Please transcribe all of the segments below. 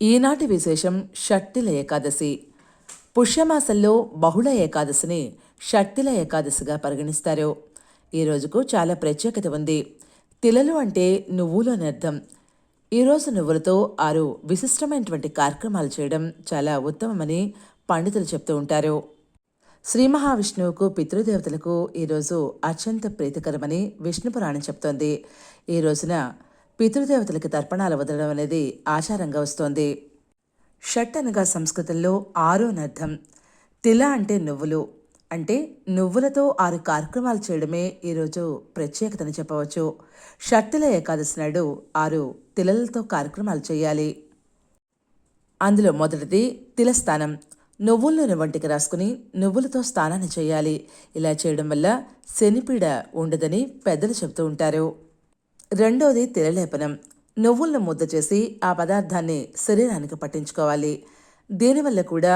ఈనాటి విశేషం షట్టిల ఏకాదశి. పుష్యమాసంలో బహుళ ఏకాదశిని షట్టిల ఏకాదశిగా పరిగణిస్తారు. ఈ రోజుకు చాలా ప్రత్యేకత ఉంది. తిలలు అంటే నువ్వులు అని అర్థం ఈరోజు నువ్వులతో ఆరు విశిష్టమైనటువంటి కార్యక్రమాలు చేయడం చాలా ఉత్తమమని పండితులు చెప్తూ ఉంటారు. శ్రీ మహావిష్ణువుకు పితృదేవతలకు ఈరోజు అత్యంత ప్రీతికరమని విష్ణు పురాణం చెప్తోంది. ఈ రోజున పితృదేవతలకు తర్పణాలు వదలడం అనేది ఆచారంగా వస్తోంది. షట్ అనగా సంస్కృతంలో ఆరు అర్థం. తిల అంటే నువ్వులు. అంటే నువ్వులతో ఆరు కార్యక్రమాలు చేయడమే ఈరోజు ప్రత్యేకతని చెప్పవచ్చు. షట్టిల ఏకాదశి నాడు ఆరు తిలలతో కార్యక్రమాలు చేయాలి. అందులో మొదటిది తిలస్థానం. నువ్వుల వంటికి రాసుకుని నువ్వులతో స్నానాన్ని చేయాలి. ఇలా చేయడం వల్ల శనిపీడ ఉండదని పెద్దలు చెబుతూ ఉంటారు. రెండోది తిరలేపనం. నువ్వులను ముద్ద చేసి ఆ పదార్థాన్ని శరీరానికి పట్టించుకోవాలి. దీనివల్ల కూడా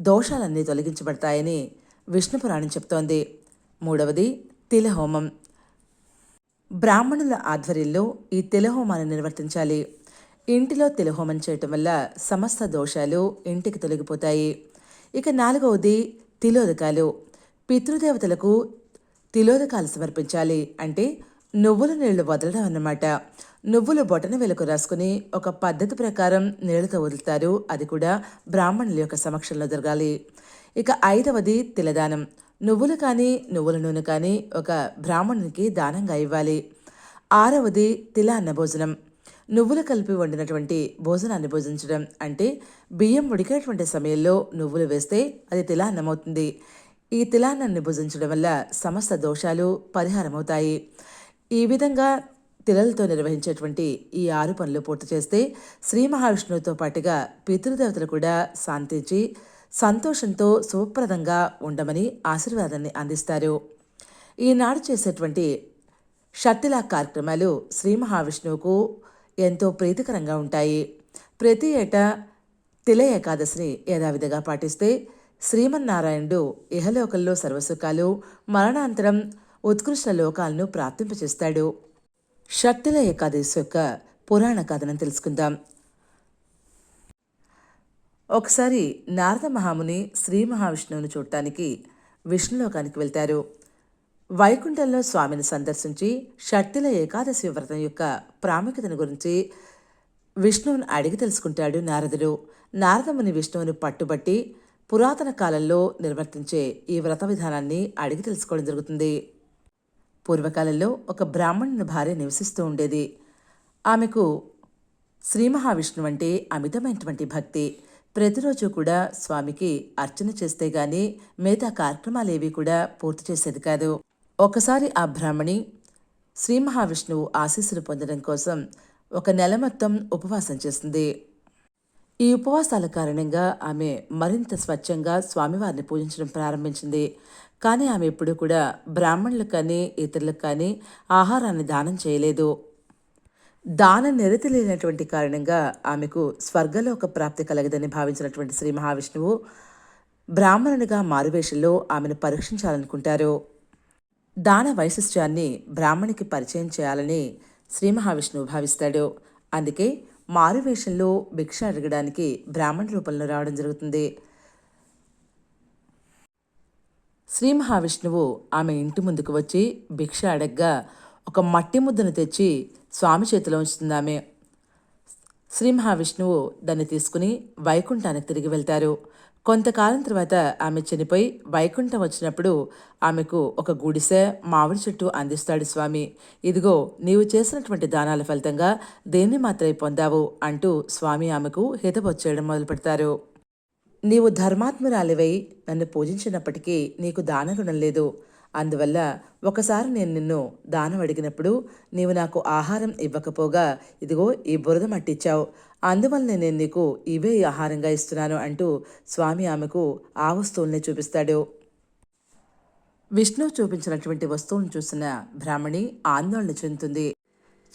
దోషాలన్నీ తొలగించబడతాయని విష్ణుపురాణం చెప్తోంది. మూడవది తిలహోమం. బ్రాహ్మణుల ఆధ్వర్యంలో ఈ తిలహోమాన్ని నిర్వర్తించాలి. ఇంటిలో తిలహోమం చేయటం వల్ల సమస్త దోషాలు ఇంటికి తొలగిపోతాయి. ఇక నాలుగవది తిలోదకాలు. పితృదేవతలకు తిలోదకాలు సమర్పించాలి అంటే నువ్వుల నీళ్ళు వదలడం అన్నమాట. నువ్వులు బొటన వెలకు రాసుకుని ఒక పద్ధతి ప్రకారం నీళ్ళతో వదులుతారు. అది కూడా బ్రాహ్మణుల యొక్క సమక్షంలో జరగాలి. ఇక ఐదవది తిలదానం. నువ్వులు కానీ నువ్వుల నూనె కానీ ఒక బ్రాహ్మణునికి దానంగా ఇవ్వాలి. ఆరవది తిల అన్న భోజనం. నువ్వులు కలిపి వండినటువంటి భోజనాన్ని భోజించడం అంటే బియ్యం ఉడికేటువంటి సమయంలో నువ్వులు వేస్తే అది తిలా అన్నమవుతుంది ఈ తిలాన్నాన్ని భుజించడం వల్ల సమస్త దోషాలు పరిహారమవుతాయి. ఈ విధంగా తిలలతో నిర్వహించేటువంటి ఈ ఆరు పనులు పూర్తి చేస్తే శ్రీ మహావిష్ణువుతో పాటుగా పితృదేవతలు కూడా శాంతించి సంతోషంతో శుభప్రదంగా ఉండమని ఆశీర్వాదాన్ని అందిస్తారు. ఈనాడు చేసేటువంటి షట్టిలా కార్యక్రమాలు శ్రీ మహావిష్ణువుకు ఎంతో ప్రీతికరంగా ఉంటాయి. ప్రతి ఏటా తిల ఏకాదశిని యథావిధిగా పాటిస్తే శ్రీమన్నారాయణుడు ఇహలోకంలో సర్వసుఖాలు మరణాంతరం ఉత్కృష్ట లోకాలను ప్రాప్తింపచేస్తాడు షట్టిల ఏకాదశి యొక్క పురాణ కథనం తెలుసుకుందాం. ఒకసారి నారద మహాముని శ్రీ మహావిష్ణువుని చూడటానికి విష్ణులోకానికి వెళ్తారు. వైకుంఠంలో స్వామిని సందర్శించి షట్టిల ఏకాదశి వ్రతం యొక్క ప్రాముఖ్యతను గురించి విష్ణువుని అడిగి తెలుసుకుంటాడు నారదుడు. నారదముని విష్ణువుని పట్టుబట్టి పురాతన కాలంలో నిర్వర్తించే ఈ వ్రత విధానాన్ని అడిగి తెలుసుకోవడం జరుగుతుంది. పూర్వకాలంలో ఒక బ్రాహ్మణుని భార్య నివసిస్తూ ఉండేది. ఆమెకు శ్రీ మహావిష్ణువు అంటే అమితమైనటువంటి భక్తి. ప్రతిరోజు కూడా స్వామికి అర్చన చేస్తే గాని మిగతా కార్యక్రమాలేవి కూడా పూర్తి చేసేది కాదు. ఒకసారి ఆ బ్రాహ్మణి శ్రీ మహావిష్ణువు ఆశీస్సులు పొందడం కోసం ఒక నెల మొత్తం ఉపవాసం చేసింది ఈ ఉపవాసాల కారణంగా ఆమె మరింత స్వచ్ఛంగా స్వామివారిని పూజించడం ప్రారంభించింది. కానీ ఆమె ఎప్పుడూ కూడా బ్రాహ్మణులకు కానీ ఇతరులకు కానీ ఆహారాన్ని దానం చేయలేదు. దాన నిరతి లేనటువంటి కారణంగా ఆమెకు స్వర్గలోక ప్రాప్తి కలగదని భావించినటువంటి శ్రీ మహావిష్ణువు బ్రాహ్మణునిగా మారువేషంలో ఆమెను పరీక్షించాలనుకుంటారు. దాన వైశిష్ట్యాన్ని బ్రాహ్మణికి పరిచయం చేయాలని శ్రీ మహావిష్ణువు భావిస్తాడు. అందుకే మారువేషంలో భిక్ష అడగడానికి బ్రాహ్మణ రూపంలో రావడం జరుగుతుంది. శ్రీ మహావిష్ణువు ఆమె ఇంటి ముందుకు వచ్చి భిక్ష అడగ్గా ఒక మట్టి ముద్దను తెచ్చి స్వామి చేతిలో ఉంచుతుంది ఆమె. శ్రీ మహావిష్ణువు దాన్ని తీసుకుని వైకుంఠానికి తిరిగి వెళ్తారు. కొంతకాలం తర్వాత ఆమె చనిపోయి వైకుంఠం వచ్చినప్పుడు ఆమెకు ఒక గుడిసె మామిడి చెట్టు అందిస్తాడు స్వామి. ఇదిగో నీవు చేసినటువంటి దానాల ఫలితంగా దేన్ని మాత్రమే పొందావు అంటూ స్వామి ఆమెకు హితబొచ్చేయడం మొదలు పెడతారు నీవు ధర్మాత్మురాలివై నన్ను పూజించినప్పటికీ నీకు దానగుణం లేదు అందువల్ల ఒకసారి నేను నిన్ను దానం అడిగినప్పుడు నీవు నాకు ఆహారం ఇవ్వకపోగా ఇదిగో ఈ బురద మట్టిచ్చావు. అందువల్ల నేను నీకు ఇవే ఆహారంగా ఇస్తున్నాను అంటూ స్వామి ఆమెకు ఆ వస్తువుల్ని చూపిస్తాడు. విష్ణువు చూపించినటువంటి వస్తువులను చూసిన బ్రాహ్మణి ఆందోళన చెందుతుంది.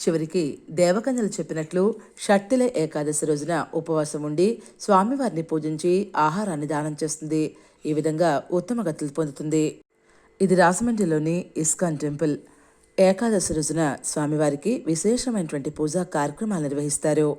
చివరికి దేవకన్యలు చెప్పినట్లు షట్టిల ఏకాదశి రోజున ఉపవాసం ఉండి స్వామివారిని పూజించి ఆహారాన్ని దానం చేస్తుంది. ఈ విధంగా ఉత్తమ గతులు పొందుతుంది. ఇది రాజమండ్రిలోని ఇస్కాన్ టెంపుల్. ఏకాదశి రోజున స్వామివారికి విశేషమైనటువంటి పూజా కార్యక్రమాలు నిర్వహిస్తారు.